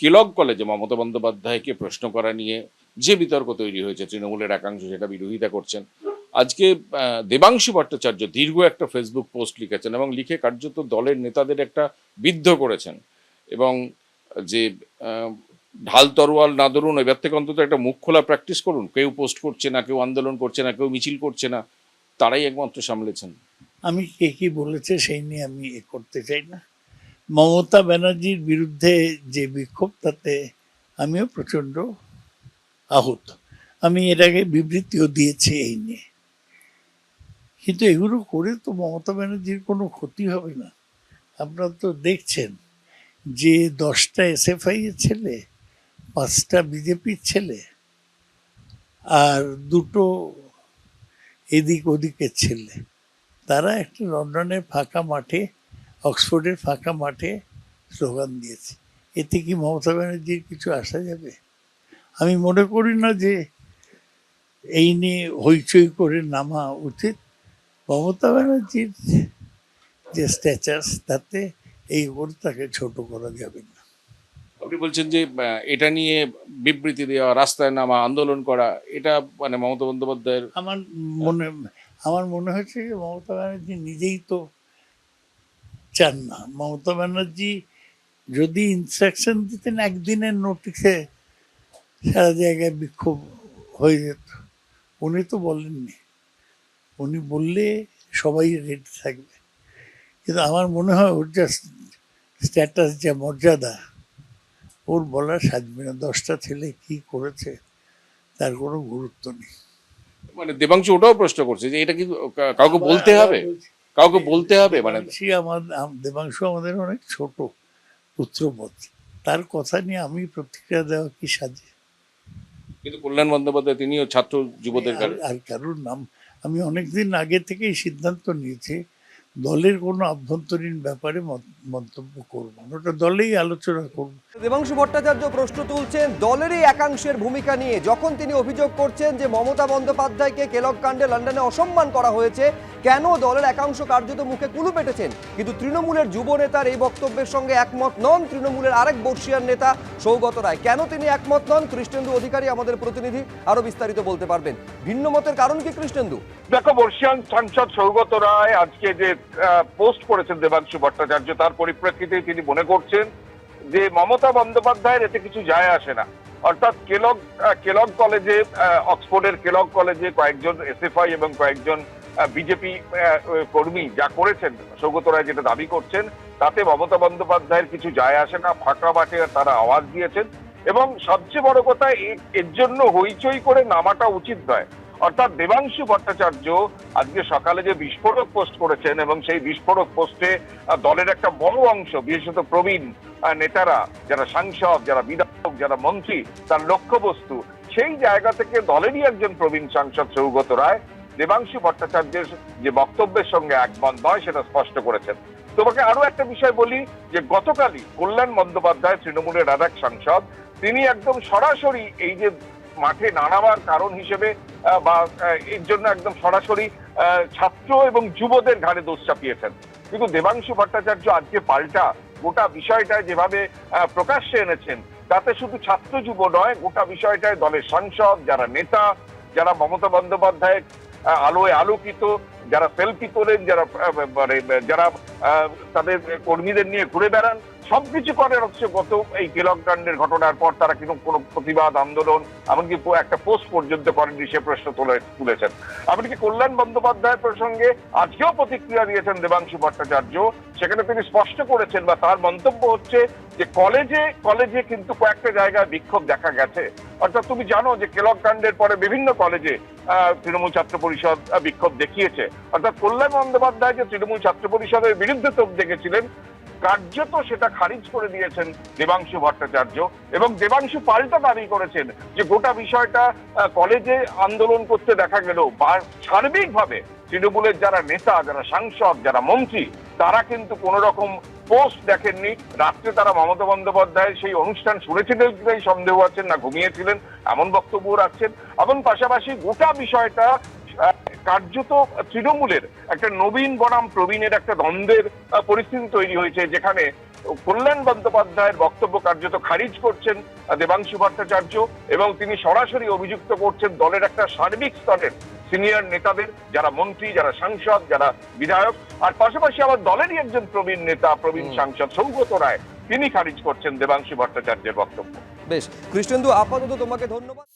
Kellogg কলেজে মমতা বন্দ্যোপাধ্যায়কে প্রশ্ন করা নিয়ে যে বিতর্ক তৈরি হয়েছে, তৃণমূলের একাংশ সেটা বিরোধিতা করছেন। আজকে দেবাংশু ভট্টাচার্য দীর্ঘ একটা ফেসবুক পোস্ট লিখেছেন এবং লিখে কার্যত দলের নেতাদের একটা বিদ্ধ করেছেন এবং যে ঢাল তরোয়াল না ধরুন, এবার থেকে অন্তত একটা মুখ খোলা প্র্যাকটিস করুন। কেউ পোস্ট করছে না, কেউ আন্দোলন করছে না, কেউ মিছিল করছে না, তারাই একমাত্র সামলেছেন। আমি কে কি বলেছে সেই নিয়ে আমি করতে চাই না। মমতা ব্যানার্জির বিরুদ্ধে যে বিক্ষোভ, তাতে আমিও প্রচণ্ড আহত। আমি এর আগে বিবৃতিও দিয়েছি এই নিয়ে। কিন্তু এগুলো করে তো মমতা ব্যানার্জির কোনো ক্ষতি হবে না। আপনারা তো দেখছেন যে দশটা এসএফআই এর ছেলে, পাঁচটা বিজেপির ছেলে আর দুটো এদিক ওদিকের ছেলে, তারা একটা লন্ডনের ফাঁকা মাঠে অক্সফোর্ডের ফাঁকা মাঠে স্লোগান দিয়েছে। এতে কি মমতা ব্যানার্জির কিছু আসা যাবে? আমি মনে করি না যে এই নিয়ে হইচই করে নামা উচিত। মমতা ব্যানার্জির যে স্ট্যাচাস তাতে এই করে তাকে ছোট করা যাবে না। আপনি বলছেন যে এটা নিয়ে বিবৃতি দেওয়া রাস্তায় নামা আন্দোলন করা এটা মানে মমতা বন্দ্যোপাধ্যায়ের আমার মনে আমার মনে হচ্ছে যে মমতা ব্যানার্জি নিজেই তো চান না। মমতা ব্যানার্জি যদি ইনস্ট্রাকশন দিতেন একদিনের নোটিশে সারা জায়গায় বিক্ষোভ হয়ে যেত। উনি তো বলেননি। উনি বললে সবাই রেডি থাকবে। কিন্তু আমার মনে হয় ওর যা স্ট্যাটাস যা মর্যাদা ওর বলার সাজবে না। দশটা ছেলে কি করেছে তার কোনো গুরুত্ব নেই। মানে দেবাংশু ওটাও প্রশ্ন করছে যে এটা কি কাউকে বলতে হবে? কাউকে বলতে হবে মানে দেবাংশী আমাদের দেবাংশু আমাদের অনেক ছোট পুত্রপথ তার কথা নিয়ে আমি প্রতিক্রিয়া দেওয়া কি সাজে? কিন্তু কল্যাণ বন্দ্যোপাধ্যায় তিনিও ছাত্র যুবদের আর কারোর নাম? আমি অনেকদিন আগে থেকেই সিদ্ধান্ত নিয়েছি দলের কোনো আভ্যন্তরীণ ব্যাপারে মত- মন্তব্য করব না। ওটা দলেই আলোচনা করব। দেবাংশু ভট্টাচার্য প্রশ্ন তুলছেন দলেরই একাংশের ভূমিকা নিয়ে যখন তিনি অভিযোগ করছেন যে মমতা বন্দ্যোপাধ্যায়কে কেলক কাণ্ডে লন্ডনে অসম্মান করা হয়েছে কেন দলের একাংশ কার্যত মুখে কুলু পেটেছেন? কিন্তু তৃণমূলের যুব নেতার এই বক্তব্যের সঙ্গে একমত নন তৃণমূলের আরেক বর্ষিয়ার নেতা সৌগত রায়। কেন তিনি একমত নন? কৃষ্ণেন্দু অধিকারী আমাদের প্রতিনিধি আরও বিস্তারিত বলতে পারবেন। ভিন্ন মতের কারণ কি কৃষ্ণেন্দু? দেখো, বর্ষিয়ান সাংসদ সৌগত রায় আজকে যে পোস্ট করেছেন দেবাংশু ভট্টাচার্য, তার পরিপ্রেক্ষিতে তিনি মনে করছেন যে মমতা বন্দ্যোপাধ্যায়ের এতে কিছু যায় আসে না। অর্থাৎ কেলগ কেলগ কলেজে অক্সফোর্ডের কেলগ কলেজে কয়েকজন এসএফআই এবং কয়েকজন বিজেপি কর্মী যা করেছেন, সৌগত রায় যেটা দাবি করছেন, তাতে মমতা বন্দ্যোপাধ্যায়ের কিছু যায় আসে না, ফাঁকা মাঠে তারা আওয়াজ দিয়েছেন। এবং সবচেয়ে বড় কথা এর জন্য হইচই করে নামাটা উচিত নয়। অর্থাৎ দেবাংশু ভট্টাচার্য আজকে সকালে যে বিস্ফোরক পোস্ট করেছেন এবং সেই বিস্ফোরক পোস্টে দলের একটা বড় অংশ, বিশেষত প্রবীণ নেতারা, যারা সাংসদ, যারা বিধায়ক, যারা মন্ত্রী, তার লক্ষ্যবস্তু, সেই জায়গা থেকে দলেরই একজন প্রবীণ সাংসদ সৌগত রায় দেবাংশু ভট্টাচার্যের যে বক্তব্যের সঙ্গে একমত নয় সেটা স্পষ্ট করেছেন। তোমাকে আরও একটা বিষয় বলি যে গতকালই কল্যাণ বন্দ্যোপাধ্যায় তৃণমূলের আর সাংসদ তিনি একদম সরাসরি এই যে মাঠে নানাবার কারণ হিসেবে বা এর জন্য একদম সরাসরি ছাত্র এবং যুবদের ঘাড়ে দোষ চাপিয়েছেন। কিন্তু দেবাংশু ভট্টাচার্য আজকে পাল্টা গোটা বিষয়টায় যেভাবে প্রকাশ্যে এনেছেন তাতে শুধু ছাত্র যুব নয় গোটা বিষয়টায় দলের সাংসদ যারা নেতা যারা মমতা বন্দ্যোপাধ্যায় আহ, আলোয় আলোকিত, যারা সেলফি তোলেন, যারা মানে যারা তাদের কর্মীদের নিয়ে ঘুরে বেড়ান, সবকিছু করেন হচ্ছে গত এই কেলকাণ্ডের ঘটনার পর তারা কিন্তু কোনো প্রতিবাদ, আন্দোলন, এমনকি একটা পোস্ট পর্যন্ত করেননি, সে প্রশ্ন তুলে তুলেছেন। এমনকি কল্যাণ বন্দ্যোপাধ্যায়ের প্রসঙ্গে আজকেও প্রতিক্রিয়া দিয়েছেন দেবাংশু ভট্টাচার্য। সেখানে তিনি স্পষ্ট করেছেন বা তার মন্তব্য হচ্ছে যে, কলেজে কলেজে কিন্তু কয়েকটা জায়গায় বিক্ষোভ দেখা গেছে। অর্থাৎ তুমি জানো যে কেলক কাণ্ডের পরে বিভিন্ন কলেজে তৃণমূল ছাত্র পরিষদ বিক্ষোভ দেখিয়েছে। অর্থাৎ কল্যাণ বন্দ্যোপাধ্যায় যে তৃণমূল ছাত্র পরিষদের বিরুদ্ধে তোপ দেখেছিলেন, কার্যত সেটা খারিজ করে দিয়েছেন দেবাংশু ভট্টাচার্য এবং দেবাংশু পাল্টা দাবি করেছেন যে গোটা বিষয়টা কলেজে আন্দোলন করতে দেখা গেল। বা সার্বিকভাবে তৃণমূলের যারা নেতা, যারা সাংসদ, যারা মন্ত্রী, তারা কিন্তু কোন রকম পোস্ট দেখেননি। রাত্রে তারা মমতা বন্দ্যোপাধ্যায়ের সেই অনুষ্ঠান শুনেছিলেন কিনাই সন্দেহ আছেন না ঘুমিয়েছিলেন, এমন বক্তব্য রাখছেন। এবং পাশাপাশি গোটা বিষয়টা কার্যত তৃণমূলের একটা নবীন বনাম প্রবীণের একটা দ্বন্দ্বের পরিস্থিতি তৈরি হয়েছে যেখানে কল্যাণ বন্দ্যোপাধ্যায়ের বক্তব্য কার্যত খারিজ করছেন দেবাংশু ভট্টাচার্য এবং তিনি সরাসরি অভিযুক্ত করছেন দলের একটা সার্বিক স্তরের সিনিয়র নেতাদের যারা মন্ত্রী যারা সাংসদ যারা বিধায়ক। আর পাশাপাশি আমার দলেরই একজন প্রবীণ নেতা প্রবীণ সাংসদ সৌগত রায় তিনি খারিজ করছেন দেবাংশু ভট্টাচার্যের বক্তব্য। বেশ কৃষ্ণেন্দু আপাতত তোমাকে ধন্যবাদ।